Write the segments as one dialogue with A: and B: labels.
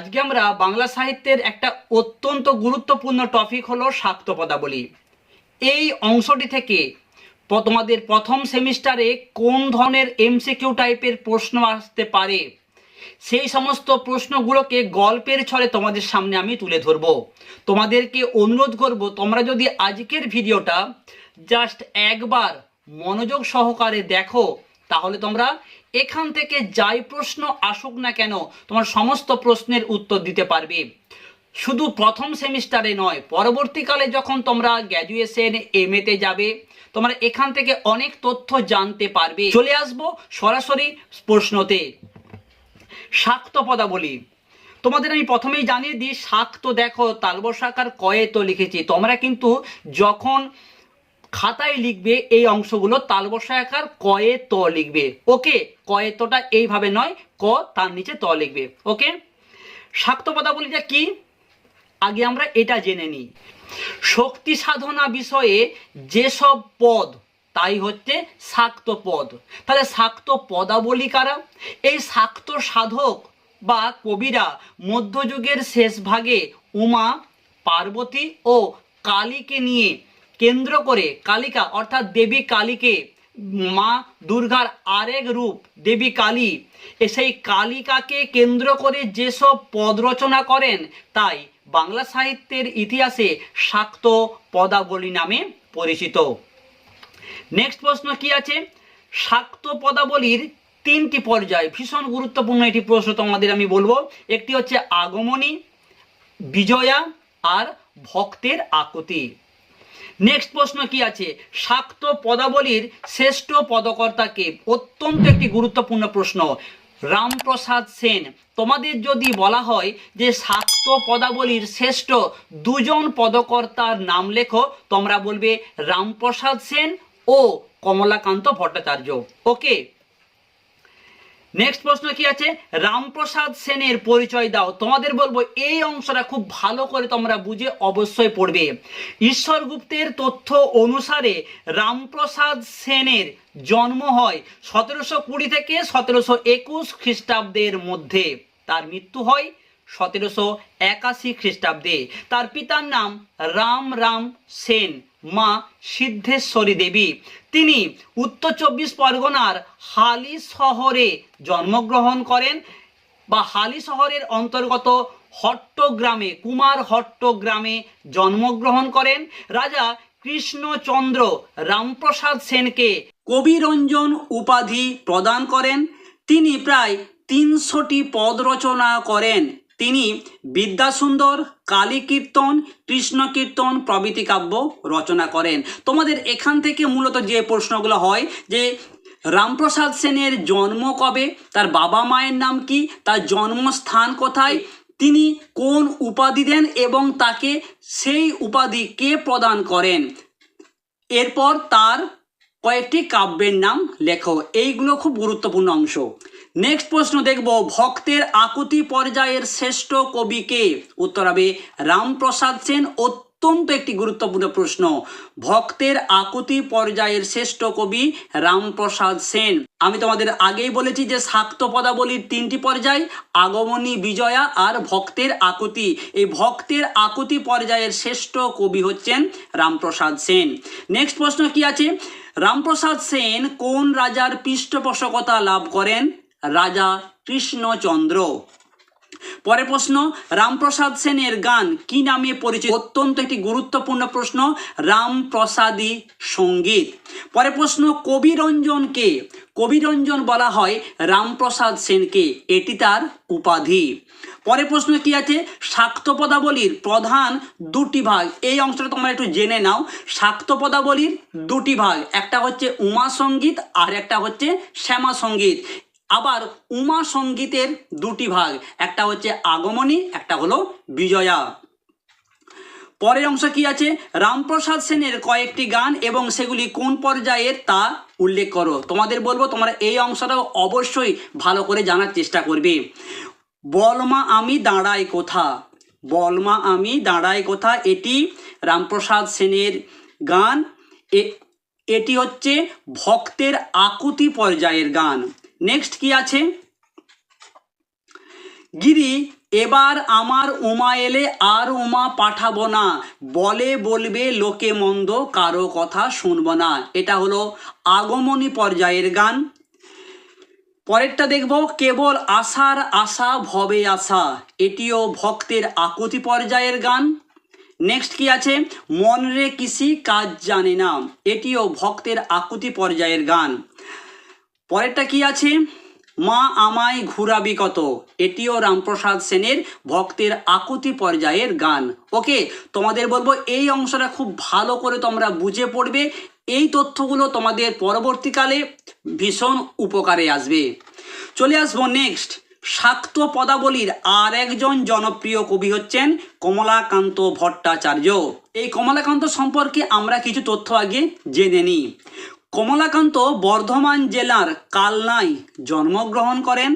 A: আজকে আমরা বাংলা সাহিত্যের একটা অত্যন্ত গুরুত্বপূর্ণ টপিক হলো শাক্ত পদাবলী এই অংশটি থেকে তোমাদের প্রথম সেমিস্টারে কোন ধরনের এমসিকিউ টাইপের প্রশ্ন আসতে পারে, সেই সমস্ত প্রশ্নগুলোকে গল্পের ছলে তোমাদের সামনে আমি তুলে ধরব। তোমাদেরকে অনুরোধ করব, তোমরা যদি আজকের ভিডিওটা জাস্ট একবার মনোযোগ সহকারে দেখো, তাহলে তোমরা এখান থেকে যাই প্রশ্ন আসুক না কেন, তোমার সমস্ত প্রশ্নের উত্তর দিতে পারবে। শুধু প্রথম সেমিস্টারে নয়, পরবর্তীকালে যখন তোমরা গ্র্যাজুয়েশন এম তে যাবে, তোমরা এখান থেকে অনেক তথ্য জানতে পারবে। চলে আসব সরাসরি প্রশ্নতে। শাক্ত পদাবলী তোমাদের আমি প্রথমেই জানিয়ে দিই শাক্ত দেখো, তালবসাকার কয়ে তো লিখেছি। তোমরা কিন্তু যখন খাতায় লিখবে এই অংশগুলো তালবসা আকার কয়ে ত লিখবে। ওকে? কয়ে তটা এইভাবে নয়, ক তার নিচে ত লিখবে। ওকে? শাক্ত পদাবলীটা কি? আগে আমরা এটা জেনে নিই। শক্তি সাধনা বিষয়ে যেসব পদ, তাই হচ্ছে শাক্ত পদ। তাহলে শাক্ত পদাবলী কারা? এই শাক্ত সাধক বা কবিরা মধ্যযুগের শেষ ভাগে উমা, পার্বতী ও কালীকে নিয়ে কেন্দ্র করে কালিকা, অর্থাৎ দেবী কালীকে মা দুর্গার আরেক রূপ, দেবী কালী। সেই কালিকাকে কেন্দ্র করে যেসব পদ রচনা করেন, তাই বাংলা সাহিত্যের ইতিহাসে শাক্ত পদাবলী নামে পরিচিত। নেক্সট প্রশ্ন কি আছে? শাক্ত পদাবলীর তিনটি পর্যায়, ভীষণ গুরুত্বপূর্ণ একটি প্রশ্ন তোমাদের আমি বলব। একটি হচ্ছে আগমনী, বিজয়া আর ভক্তের আকুতি। নেক্সট প্রশ্ন কি আছে? শাক্ত পদাবলীর শ্রেষ্ঠ পদকর্তাকে অত্যন্ত একটি গুরুত্বপূর্ণ প্রশ্ন। রামপ্রসাদ সেন, তোমাদের যদি বলা হয় যে শাক্ত পদাবলীর শ্রেষ্ঠ দুজন পদকর্তার নাম লেখো, তোমরা বলবে রামপ্রসাদ সেন ও কমলাকান্ত ভট্টাচার্য। ওকে নেক্সট প্রশ্ন কি আছে? রামপ্রসাদ সেনের পরিচয় দাও। তোমাদের বলব, এই অংশটা খুব ভালো করে তোমরা বুঝে অবশ্যই পড়বে। ঈশ্বর গুপ্তের তথ্য অনুসারে রামপ্রসাদ সেনের জন্ম হয় সতেরোশো কুড়ি থেকে সতেরোশো একুশ খ্রিস্টাব্দের মধ্যে। তার মৃত্যু হয় সতেরোশো একাশি খ্রিস্টাব্দে। তার পিতার নাম রাম রাম সেন। মা সিদ্ধেশ্বরী দেবী। তিনি উত্তর চব্বিশ পরগনার হালি শহরে জন্মগ্রহণ করেন বা হালি শহরের অন্তর্গত হট্টগ্রামে, কুমার হট্টগ্রামে জন্মগ্রহণ করেন। রাজা কৃষ্ণচন্দ্র রামপ্রসাদ সেনকে কবিরঞ্জন উপাধি প্রদান করেন। তিনি প্রায় তিনশোটি পদ রচনা করেন। তিনি বিদ্যাসুন্দর কালী কীর্তন কৃষ্ণ কীর্তন প্রভৃতি কাব্য রচনা করেন। তোমাদের এখান থেকে মূলত যে প্রশ্নগুলো হয় যে, রামপ্রসাদ সেনের জন্ম কবে, তার বাবা মায়ের নাম কি, তার জন্মস্থান কোথায়, তিনি কোন উপাধি দেন এবং তাকে সেই উপাধি কে প্রদান করেন? এরপর তার কয়েকটি কাব্যের নাম লেখো। এইগুলো খুব গুরুত্বপূর্ণ অংশ। নেক্সট প্রশ্ন দেখব, ভক্তের আকুতি পর্যায়ের শ্রেষ্ঠ কবিকে উত্তর হবে রামপ্রসাদ সেন, অত্যন্ত একটি গুরুত্বপূর্ণ প্রশ্ন। ভক্তের আকুতি পর্যায়ের শ্রেষ্ঠ কবি রামপ্রসাদ সেন। আমি তোমাদের আগেই বলেছি যে শাক্ত পদাবলীর তিনটি পর্যায়, আগমনী বিজয়া আর ভক্তের আকুতি। এই ভক্তের আকুতি পর্যায়ের শ্রেষ্ঠ কবি হচ্ছেন রামপ্রসাদ সেন। নেক্সট প্রশ্ন কি আছে? রামপ্রসাদ সেন কোন রাজার পৃষ্ঠপোষকতা লাভ করেন? রাজা কৃষ্ণচন্দ্র। পরে প্রশ্ন, রামপ্রসাদ সেনের গান কি নামে পরিচিত? অত্যন্ত একটি গুরুত্বপূর্ণ প্রশ্ন, রামপ্রসাদী সংগীত। পরে প্রশ্ন, কবিরঞ্জনকে, কবিরঞ্জন বলা হয় রামপ্রসাদ সেনকে, এটি তার উপাধি। পরে প্রশ্ন কি আছে? শাক্ত পদাবলীর প্রধান দুটি ভাগ। এই অংশটা তোমরা একটু জেনে নাও। শাক্ত পদাবলীর দুটি ভাগ, একটা হচ্ছে উমা সংগীত আর একটা হচ্ছে শ্যামা সংগীত। আবার উমা সঙ্গীতের দুটি ভাগ, একটা হচ্ছে আগমনী, একটা হলো বিজয়া। পরের অংশ কি আছে? রামপ্রসাদ সেনের কয়েকটি গান এবং সেগুলি কোন পর্যায়ের তা উল্লেখ করো। তোমাদের বলব, তোমরা এই অংশটাও অবশ্যই ভালো করে জানার চেষ্টা করবে। বলমা আমি দাঁড়াই কোথা? বলমা আমি দাঁড়াই কোথা? এটি রামপ্রসাদ সেনের গান। এটি হচ্ছে ভক্তের আকুতি পর্যায়ের গান। নেক্সট কি আছে? গিরি, এবার আমার উমা এলে আর উমা পাঠাবো না। বলে বলবে, লোকে মন্দ, কারও কথা শুনব না। এটা হলো আগমনী পর্যায়ের গান। পরেরটা দেখব, কেবল আশার আশা ভবে আশা। এটিও ভক্তের আকুতি পর্যায়ের গান। নেক্সট কি আছে? মন রে কিসি কাজ জানে না। এটিও ভক্তের আকুতি পর্যায়ের গান। পরেরটা কি আছে? মা আমায় ঘুরাবি কত? এটিও রামপ্রসাদ সেনের ভক্তের আকুতি পর্যায়ের গান। ওকে, তোমাদের বলব এই অংশটা খুব ভালো করে তোমরা বুঝে পড়বে। এই তথ্যগুলো তোমাদের পরবর্তীকালে ভীষণ উপকারে আসবে। চলে আসব নেক্সট শাক্ত পদাবলীর আর একজন জনপ্রিয় কবি হচ্ছেন কমলাকান্ত ভট্টাচার্য। এই কমলাকান্ত সম্পর্কে আমরা কিছু তথ্য আগে জেনে নিই। কমলাকান্ত বর্ধমান জেলার কালনায় জন্মগ্রহণ করেন।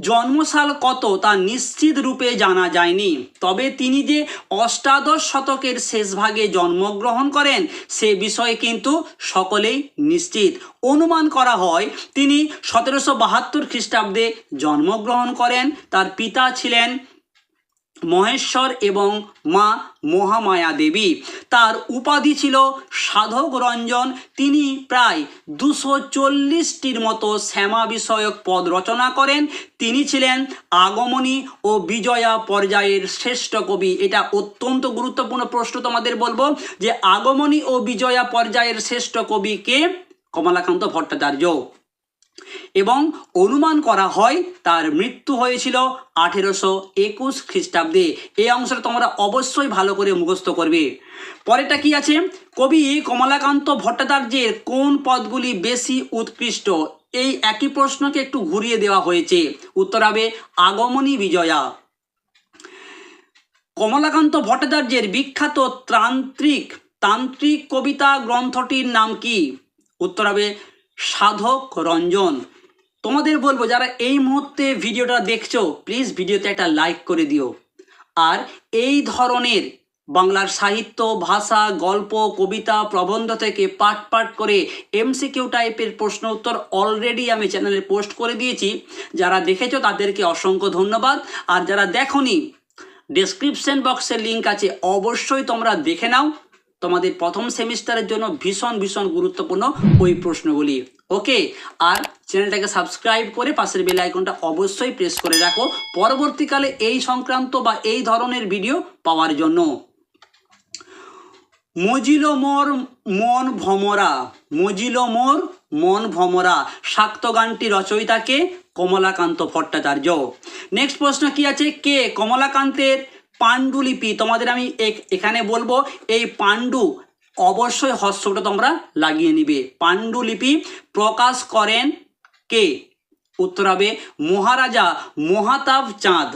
A: জন্মসাল কত তা নিশ্চিত রূপে জানা যায়নি। তবে তিনি যে অষ্টাদশ শতকের শেষ ভাগে জন্মগ্রহণ করেন, সে বিষয়ে কিন্তু সকলেই নিশ্চিত। অনুমান করা হয়, তিনি সতেরোশো বাহাত্তর খ্রিস্টাব্দে জন্মগ্রহণ করেন। তার পিতা ছিলেন মহেশ্বর এবং মা মহামায়া দেবী। তার উপাধি ছিল সাধক রঞ্জন। তিনি প্রায় দুশো চল্লিশটির মতো শ্যামা বিষয়ক পদ রচনা করেন। তিনি ছিলেন আগমনী ও বিজয়া পর্যায়ের শ্রেষ্ঠ কবি। এটা অত্যন্ত গুরুত্বপূর্ণ প্রশ্ন তোমাদের বলব যে, আগমনী ও বিজয়া পর্যায়ের শ্রেষ্ঠ কবি কে? কমলাকান্ত ভট্টাচার্য। এবং অনুমান করা হয় তার মৃত্যু হয়েছিল আঠেরোশো একুশ খ্রিস্টাব্দে। এই অংশটা তোমরা অবশ্যই ভালো করে মুখস্থ করবে। পরেরটা কি আছে? কবি কমলাকান্ত ভট্টাচার্যের কোন পদগুলি বেশি উৎকৃষ্ট? এই একই প্রশ্নকে একটু ঘুরিয়ে দেওয়া হয়েছে। উত্তর হবে আগমনী বিজয়া। কমলাকান্ত ভট্টাচার্যের বিখ্যাত তান্ত্রিক তান্ত্রিক কবিতা গ্রন্থটির নাম কি? উত্তর হবে সাধক রঞ্জন। তোমাদের বলব, যারা এই মুহূর্তে ভিডিওটা দেখছ প্লিজ ভিডিওতে একটা লাইক করে দিও। আর এই ধরনের বাংলার সাহিত্য, ভাষা, গল্প, কবিতা প্রবন্ধ থেকে পাঠ পাঠ করে এমসিকিউ টাইপের প্রশ্ন উত্তর অলরেডি আমি চ্যানেলে পোস্ট করে দিয়েছি। যারা দেখেছ, তাদেরকে অসংখ্য ধন্যবাদ। আর যারা দেখোনি ডেসক্রিপশন বক্সের লিঙ্ক আছে, অবশ্যই তোমরা দেখে নাও। তোমাদের প্রথম সেমিস্টারের জন্য ভীষণ ভীষণ গুরুত্বপূর্ণ ওই প্রশ্নগুলি। ওকে? আর চ্যানেলটাকে সাবস্ক্রাইব করে পাশের বেল আইকনটা অবশ্যই প্রেস করে রাখো পরবর্তীকালে এই সংক্রান্ত বা এই ধরনের ভিডিও পাওয়ার জন্য। মজিল মোর মন ভমরা, মজিল মোর মন ভমরা, শাক্ত গানটি রচয়িতাকে কমলাকান্ত ভট্টাচার্য। নেক্সট প্রশ্ন কি আছে? কে? কমলাকান্তের পাণ্ডুলিপি তোমাদের আমি এখানে বলব, এই পাণ্ডু অবশ্যই হস্যটা তোমরা লাগিয়ে নিবে। পাণ্ডুলিপি প্রকাশ করেন কে? উত্তর হবে মহারাজা মহাতাব চাঁদ।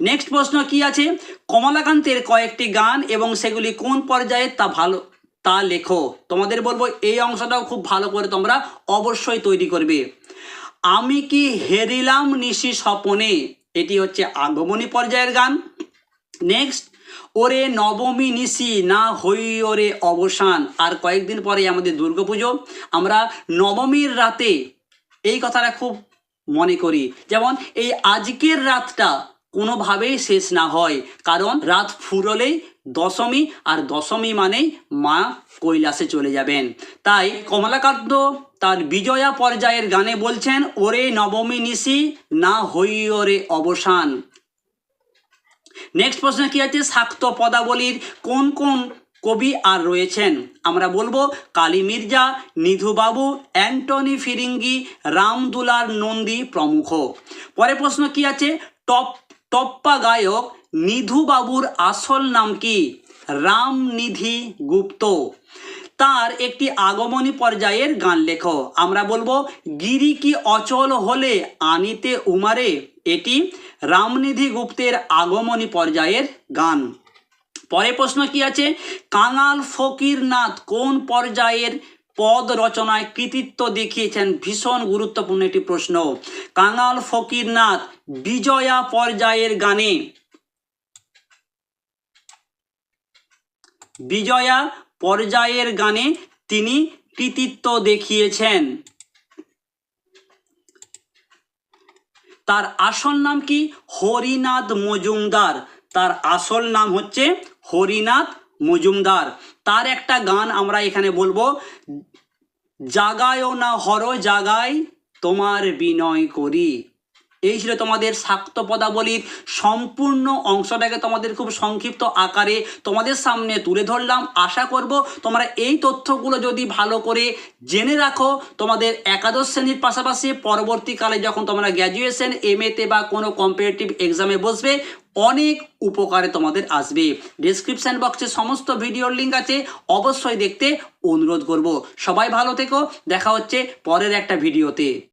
A: নেক্সট প্রশ্ন কি আছে? কমলাকান্তের কয়েকটি গান এবং সেগুলি কোন পর্যায়ে তা ভালো, তা লেখো। তোমাদের বলব এই অংশটাও খুব ভালো করে তোমরা অবশ্যই তৈরি করবে। আমি কি হেরিলাম নিশি স্বপনে? এটি হচ্ছে আগমনী পর্যায়ের গান। নেক্সট ওরে নবমী নিশি, না হই ওরে অবসান। আর কয়েকদিন পরে আমাদের দুর্গাপুজো। আমরা নবমীর রাতে এই কথাটা খুব মনে করি। যেমন, এই আজকের রাতটা কোনোভাবেই শেষ না হয়। কারণ, রাত ফুরলেই দশমী, আর দশমী মানেই মা কৈলাসে চলে যাবেন। তাই কমলাকান্ত তার বিজয়া পর্যায়ের গানে বলছেন, ওরে নবমী নিশি, না হই ওরে অবসান। নেক্সট প্রশ্ন কি আছে? শাক্ত পদাবলীর কোন কোন কবি আর রয়েছেন? আমরা বলব কালী মির্জা নিধুবাবু অ্যান্টনি ফিরিঙ্গি রামদুলার নন্দী প্রমুখ। পরে প্রশ্ন কি আছে? টপ, টপ্পা গায়ক নিধুবাবুর আসল নাম কি? রামনিধি গুপ্ত। তার একটি আগমনী পর্যায়ের গান লেখো। আমরা বলব, গিরি কি অচল হলে আনিতে উমারে? এটি রামনিধি গুপ্তের আগমনী পর্যায়ের গান। পরে প্রশ্ন কি আছে? কাঙাল ফকিরনাথ কোন পর্যায়ের পদ রচনায় কৃতিত্ব দেখিয়েছেন? ভীষণ গুরুত্বপূর্ণ একটি প্রশ্ন। কাঙাল ফকিরনাথ বিজয়া পর্যায়ের গানে। বিজয়া পর্যায়ের গানে তিনি কৃতিত্ব দেখিয়েছেন। তার আসল নাম কি? হরিনাথ মজুমদার। তার আসল নাম হচ্ছে হরিনাথ মজুমদার। তার একটা গান আমরা এখানে বলব জাগায়ও না হর জাগায় তোমার বিনয় করি। এই ছিল তোমাদের শাক্ত পদাবলীর সম্পূর্ণ অংশটাকে তোমাদের খুব সংক্ষিপ্ত আকারে তোমাদের সামনে তুলে ধরলাম। আশা করব তোমরা এই তথ্যগুলো যদি ভালো করে জেনে রাখো, তোমাদের একাদশ শ্রেণির পাশাপাশি পরবর্তীকালে যখন তোমরা গ্র্যাজুয়েশন এম এতে বা কোনো কম্পিটিটিভ এক্সামে বসবে, অনেক উপকারে তোমাদের আসবে। ডিসক্রিপশন বক্সে সমস্ত ভিডিওর লিঙ্ক আছে, অবশ্যই দেখতে অনুরোধ করব। সবাই ভালো থেকো, দেখা হচ্ছে পরের একটা ভিডিওতে